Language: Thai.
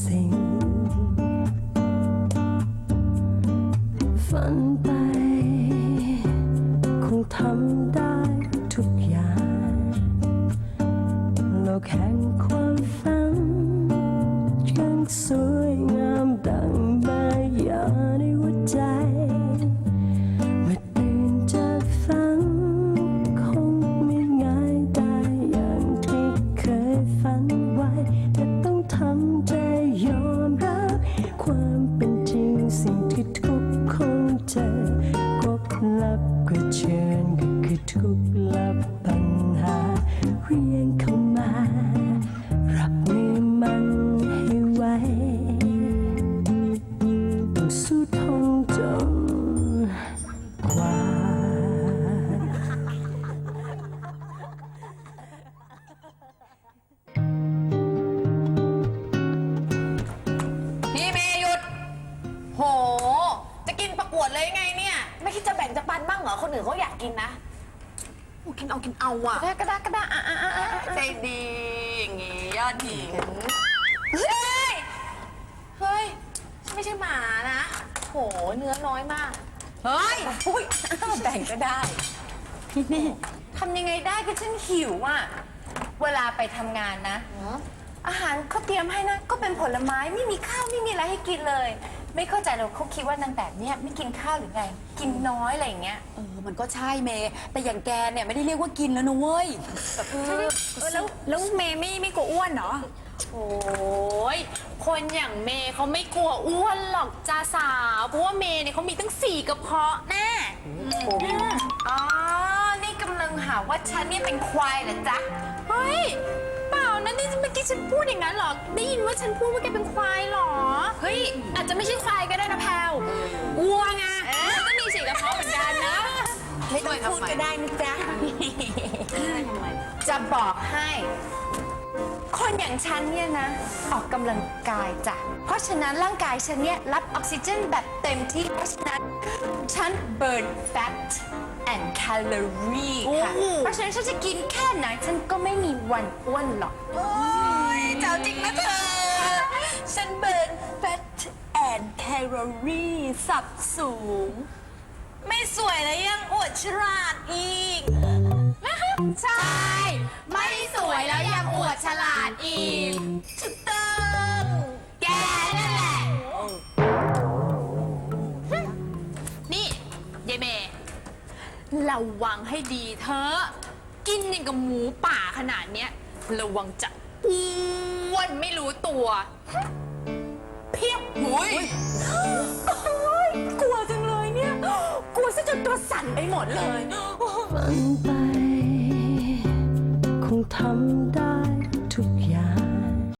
สิ่ง ฝันไป คงทำได้ทุกอย่างโลกแห่งความฝันยังสู ลับก็เชิญก็คือทุกลับปัญหาเรียงเขา เลยไงเนี่ย ไม่คิดจะแบ่งจะปันบ้างเหรอ คนอื่นเขาอยากกินนะโอ้กินเอากินเอาอะได้ก็ได้ก็ได้อะอะอะอะใจดีอย่างงี้ยอดหญิงเฮ้ย เฮ้ยฉันไม่ใช่หมานะโหเนื้อน้อยมาก เฮ้ยอุ้ยแบ่งก็ได้นี่ทำยังไงได้ก็ฉันหิวอะ เวลาไปทำงานนะ อาหารเขาเตรียมให้นะ ก็เป็นผลไม้ไม่มีข้าวไม่มีอะไรให้กินเลย ไม่เข้าใจเลยเขาคิดว่านางแบบเนี้ยไม่กินข้าวหรือไง กินน้อยอะไรอย่างเงี้ยเออมันก็ใช่เมย์แต่อย่างแกเนี่ยไม่ได้เรียกว่ากินแล้วนะเว้ยแล้วแล้วเมย์ไม่ไม่กลัวอ้วนเหรอ โอ้ยคนอย่างเมย์เขาไม่กลัวอ้วนหรอกจ้าสาว เพราะว่าเมย์เนี่ยเขามีตั้งสี่กระเพาะแน่อ๋อ นี่กำลังหาว่าฉันเนี่ยเป็นควายเหรอจ๊ะ เฮ้ย เปล่านะนี่เมื่อกี้ฉันพูดอย่างนั้นเหรอ ได้ยินว่าฉันพูดว่าแกเป็นควายเหรอ เฮ้ย อาจจะไม่ใช่ควายก็ได้นะแพลววัวไงมันก็มีสี่กระเพาะเหมือนกันนะ ไม่ต้องพูดก็ได้นะจ๊ะ จะบอกให้ คนอย่างฉันเนี่ยนะ ออกกำลังกายจ้ะ เพราะฉะนั้นร่างกายฉันเนี่ยรับออกซิเจนแบบเต็มที่ เพราะฉะนั้น ฉัน burn fat and calorie ค่ะเพราะ ฉะนั้นฉันจะกินแค่ไหนฉันก็ไม่มีวันอ้วนหรอก โอ้ยเจ้าจริงนะเธอ ฉัน burn fat and calorie สับสูง ไม่สวยแล้วยังอวดฉลาดอีก ใช่ ไม่สวยแล้วยังอวดฉลาดอีก ถูกต้องแกนั่นแหละ นี่ยายเมย์ระวังให้ดีเธอะ กินอย่างกับหมูป่าขนาดเนี้ยระวังจะอ้วนไม่รู้ตัว เพียบหุยโอ้ยกลัวจังเลยเนี่ย กลัวซะจนตัวสั่นไปหมดเลย ฝันไป คงทำได้